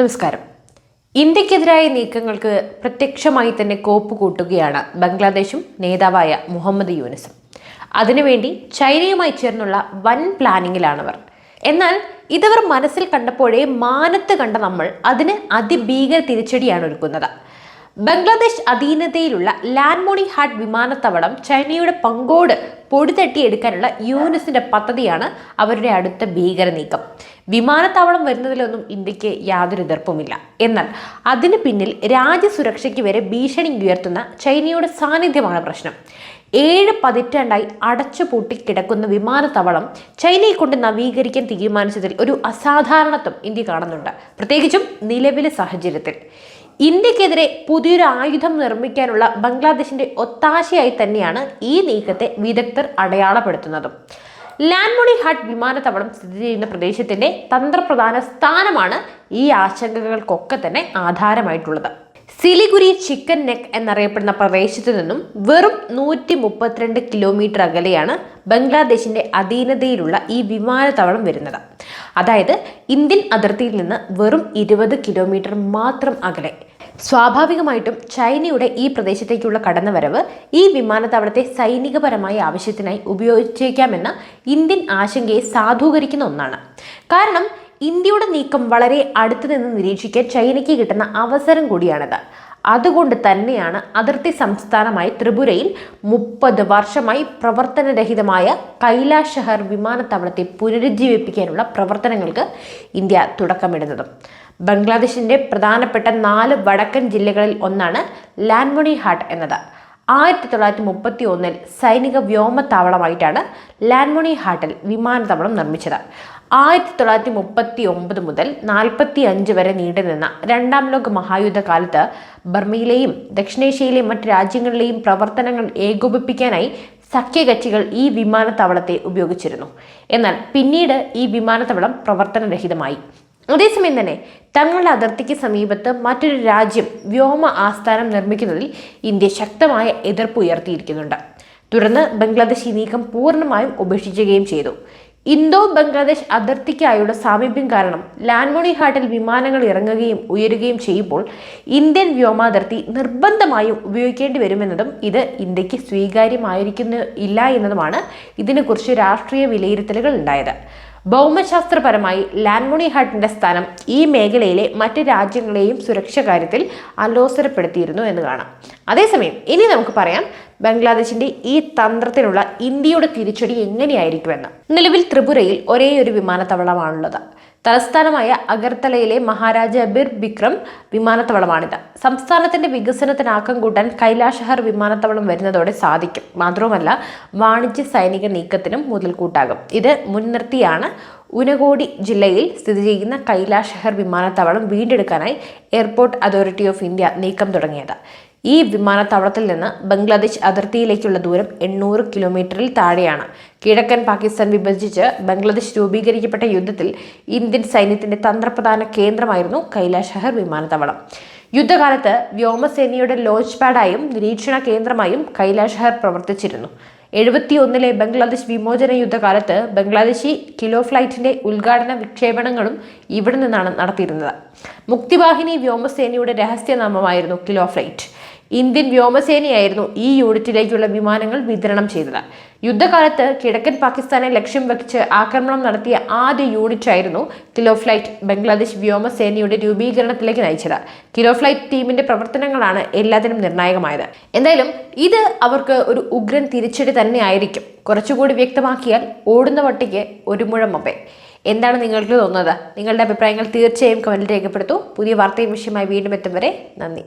നമസ്കാരം. ഇന്ത്യക്കെതിരായ നീക്കങ്ങൾക്ക് പ്രത്യക്ഷമായി തന്നെ കോപ്പ് കൂട്ടുകയാണ് ബംഗ്ലാദേശും നേതാവായ മുഹമ്മദ് യൂനിസും. അതിനുവേണ്ടി ചൈനയുമായി ചേർന്നുള്ള വൻ പ്ലാനിങ്ങിലാണവർ. എന്നാൽ ഇതവർ മനസ്സിൽ കണ്ടപ്പോഴേ മാനത്ത് കണ്ട നമ്മൾ അതിന് അതിഭീകര തിരിച്ചടിയാണ് ഒരുക്കുന്നത്. ബംഗ്ലാദേശ് അധീനതയിലുള്ള ലാൻമോണി ഹാട്ട് വിമാനത്താവളം ചൈനയുടെ പങ്കോട് പൊടിതട്ടിയെടുക്കാനുള്ള യുഎൻഎസിന്റെ പദ്ധതിയാണ് അവരുടെ അടുത്ത ഭീകര നീക്കം വിമാനത്താവളം വരുന്നതിലൊന്നും ഇന്ത്യയ്ക്ക് യാതൊരു എതിർപ്പുമില്ല. എന്നാൽ അതിന് പിന്നിൽ രാജ്യസുരക്ഷയ്ക്ക് വരെ ഭീഷണി ഉയർത്തുന്ന ചൈനയുടെ സാന്നിധ്യമാണ് പ്രശ്നം. ഏഴ് പതിറ്റാണ്ടായി അടച്ചു പൂട്ടിക്കിടക്കുന്ന വിമാനത്താവളം ചൈനയെ കൊണ്ട് നവീകരിക്കാൻ തീരുമാനിച്ചതിൽ ഒരു അസാധാരണത്വം ഇന്ത്യ കാണുന്നുണ്ട്. പ്രത്യേകിച്ചും നിലവിലെ സാഹചര്യത്തിൽ. ഇന്ത്യക്കെതിരെ പുതിയൊരു ആയുധം നിർമ്മിക്കാനുള്ള ബംഗ്ലാദേശിന്റെ ഒത്താശയായി തന്നെയാണ് ഈ നീക്കത്തെ വിദഗ്ധർ അടയാളപ്പെടുത്തുന്നതും. ലാൻമോണി ഹട്ട് വിമാനത്താവളം സ്ഥിതി ചെയ്യുന്ന പ്രദേശത്തിന്റെ തന്ത്രപ്രധാന സ്ഥാനമാണ് ഈ ആശങ്കകൾക്കൊക്കെ തന്നെ ആധാരമായിട്ടുള്ളത്. സിലിഗുരി ചിക്കൻ നെക്ക് എന്നറിയപ്പെടുന്ന പ്രദേശത്തു നിന്നും വെറും നൂറ്റി മുപ്പത്തിരണ്ട് കിലോമീറ്റർ അകലെയാണ് ബംഗ്ലാദേശിന്റെ അധീനതയിലുള്ള ഈ വിമാനത്താവളം വരുന്നത്. അതായത് ഇന്ത്യൻ അതിർത്തിയിൽ നിന്ന് വെറും ഇരുപത് കിലോമീറ്റർ മാത്രം അകലെ. സ്വാഭാവികമായിട്ടും ചൈനയുടെ ഈ പ്രദേശത്തേക്കുള്ള കടന്നുവരവ് ഈ വിമാനത്താവളത്തെ സൈനികപരമായ ആവശ്യത്തിനായി ഉപയോഗിച്ചേക്കാമെന്ന ഇന്ത്യൻ ആശങ്കയെ സാധൂകരിക്കുന്ന ഒന്നാണ്. കാരണം ഇന്ത്യയുടെ നീക്കം വളരെ അടുത്തു നിന്ന് നിരീക്ഷിക്കാൻ ചൈനയ്ക്ക് കിട്ടുന്ന അവസരം കൂടിയാണിത്. അതുകൊണ്ട് തന്നെയാണ് അതിർത്തി സംസ്ഥാനമായ ത്രിപുരയിൽ മുപ്പത് വർഷമായി പ്രവർത്തനരഹിതമായ കൈലാഷഹർ ഷഹർ വിമാനത്താവളത്തെ പുനരുജ്ജീവിപ്പിക്കാനുള്ള പ്രവർത്തനങ്ങൾക്ക് ഇന്ത്യ തുടക്കമിടുന്നതും. ബംഗ്ലാദേശിന്റെ പ്രധാനപ്പെട്ട നാല് വടക്കൻ ജില്ലകളിൽ ഒന്നാണ് ലാൻമണി ഹാട്ട് എന്നത്. ആയിരത്തി തൊള്ളായിരത്തി മുപ്പത്തി ഒന്നിൽ സൈനിക വ്യോമത്താവളമായിട്ടാണ് ലാൻമോണി ഹാട്ടിൽ വിമാനത്താവളം നിർമ്മിച്ചത്. ആയിരത്തി തൊള്ളായിരത്തി മുപ്പത്തി ഒമ്പത് മുതൽ നാൽപ്പത്തി അഞ്ച് വരെ നീണ്ടുനിന്ന രണ്ടാം ലോക മഹായുദ്ധ കാലത്ത് ബർമയിലെയും ദക്ഷിണേഷ്യയിലെയും മറ്റ് രാജ്യങ്ങളിലെയും പ്രവർത്തനങ്ങൾ ഏകോപിപ്പിക്കാനായി സഖ്യകക്ഷികൾ ഈ വിമാനത്താവളത്തെ ഉപയോഗിച്ചിരുന്നു. എന്നാൽ പിന്നീട് ഈ വിമാനത്താവളം പ്രവർത്തനരഹിതമായി. അതേസമയം തന്നെ തങ്ങളുടെ അതിർത്തിക്ക് സമീപത്ത് മറ്റൊരു രാജ്യം വ്യോമ ആസ്ഥാനം നിർമ്മിക്കുന്നതിൽ ഇന്ത്യ ശക്തമായ എതിർപ്പ് ഉയർത്തിയിരിക്കുന്നുണ്ട്. തുടർന്ന് ബംഗ്ലാദേശ് ഈ നീക്കം പൂർണമായും ഉപേക്ഷിക്കുകയും ചെയ്തു. ഇന്തോ ബംഗ്ലാദേശ് അതിർത്തിക്കായുള്ള സാമീപ്യം കാരണം ലാൻമോണി ഹാട്ടിൽ വിമാനങ്ങൾ ഇറങ്ങുകയും ഉയരുകയും ചെയ്യുമ്പോൾ ഇന്ത്യൻ വ്യോമാതിർത്തി നിർബന്ധമായും ഉപയോഗിക്കേണ്ടി വരുമെന്നതും ഇത് ഇന്ത്യയ്ക്ക് സ്വീകാര്യമായിരിക്കുന്നു ഇല്ല എന്നതുമാണ് ഇതിനെക്കുറിച്ച് രാഷ്ട്രീയ വിലയിരുത്തലുകൾ ഉണ്ടായത്. ഭൗമശാസ്ത്രപരമായി ലാൻമുണി ഹട്ടിന്റെ സ്ഥാനം ഈ മേഖലയിലെ മറ്റ് രാജ്യങ്ങളെയും സുരക്ഷ കാര്യത്തിൽ അലോസരപ്പെടുത്തിയിരുന്നു എന്ന് കാണാം. അതേസമയം ഇനി നമുക്ക് പറയാം ബംഗ്ലാദേശിന്റെ ഈ തന്ത്രത്തിനുള്ള ഇന്ത്യയുടെ തിരിച്ചടി എങ്ങനെയായിരിക്കുമെന്ന്. നിലവിൽ ത്രിപുരയിൽ ഒരേ ഒരു വിമാനത്താവളമാണുള്ളത്. തലസ്ഥാനമായ അഗർത്തലയിലെ മഹാരാജ ബിർ ബിക്രം വിമാനത്താവളമാണിത്. സംസ്ഥാനത്തിന്റെ വികസനത്തിന് ആക്കം കൂട്ടാൻ കൈലാഷഹർ വിമാനത്താവളം വരുന്നതോടെ സാധിക്കും. മാത്രവുമല്ല വാണിജ്യ സൈനിക നീക്കത്തിനും മുതൽക്കൂട്ടാകും ഇത് മുൻനിർത്തിയാണ് ഉനകോടി ജില്ലയിൽ സ്ഥിതി ചെയ്യുന്ന കൈലാഷഹർ വിമാനത്താവളം വീണ്ടെടുക്കാനായി എയർപോർട്ട് അതോറിറ്റി ഓഫ് ഇന്ത്യ നീക്കം തുടങ്ങിയത്. ഈ വിമാനത്താവളത്തിൽ നിന്ന് ബംഗ്ലാദേശ് അതിർത്തിയിലേക്കുള്ള ദൂരം എണ്ണൂറ് കിലോമീറ്ററിൽ താഴെയാണ്. കിഴക്കൻ പാകിസ്ഥാൻ വിഭജിച്ച് ബംഗ്ലാദേശ് രൂപീകരിക്കപ്പെട്ട യുദ്ധത്തിൽ ഇന്ത്യൻ സൈന്യത്തിന്റെ തന്ത്രപ്രധാന കേന്ദ്രമായിരുന്നു കൈലാഷഹർ വിമാനത്താവളം. യുദ്ധകാലത്ത് വ്യോമസേനയുടെ ലോഞ്ച് പാഡായും നിരീക്ഷണ കേന്ദ്രമായും കൈലാഷഹർ പ്രവർത്തിച്ചിരുന്നു. എഴുപത്തി ഒന്നിലെ ബംഗ്ലാദേശ് വിമോചന യുദ്ധകാലത്ത് ബംഗ്ലാദേശി കിലോ ഫ്ലൈറ്റിന്റെ ഉദ്ഘാടന വിക്ഷേപണങ്ങളും ഇവിടെ നിന്നാണ് നടത്തിയിരുന്നത്. മുക്തിവാഹിനി വ്യോമസേനയുടെ രഹസ്യനാമമായിരുന്നു കിലോ ഫ്ലൈറ്റ്. ഇന്ത്യൻ വ്യോമസേനയായിരുന്നു ഈ യൂണിറ്റിലേക്കുള്ള വിമാനങ്ങൾ വിതരണം ചെയ്തത്. യുദ്ധകാലത്ത് കിഴക്കൻ പാകിസ്ഥാനെ ലക്ഷ്യം വെച്ച് ആക്രമണം നടത്തിയ ആദ്യ യൂണിറ്റായിരുന്നു കിലോ ഫ്ലൈറ്റ് ബംഗ്ലാദേശ് വ്യോമസേനയുടെ രൂപീകരണത്തിലേക്ക് നയിച്ചത്. കിലോ ഫ്ലൈറ്റ് ടീമിന്റെ പ്രവർത്തനങ്ങളാണ് എല്ലാത്തിനും നിർണായകമായത്. എന്തായാലും ഇത് അവർക്ക് ഒരു ഉഗ്രൻ തിരിച്ചടി തന്നെ ആയിരിക്കും കുറച്ചുകൂടി വ്യക്തമാക്കിയാൽ ഓടുന്ന വട്ടിക്ക് ഒരു മുഴം മൊബൈൽ എന്താണ് നിങ്ങൾക്ക് തോന്നുന്നത്? നിങ്ങളുടെ അഭിപ്രായങ്ങൾ തീർച്ചയായും കമന്റിൽ രേഖപ്പെടുത്തൂ. പുതിയ വാർത്തയും വിഷയമായി വീണ്ടും എത്തും വരെ നന്ദി.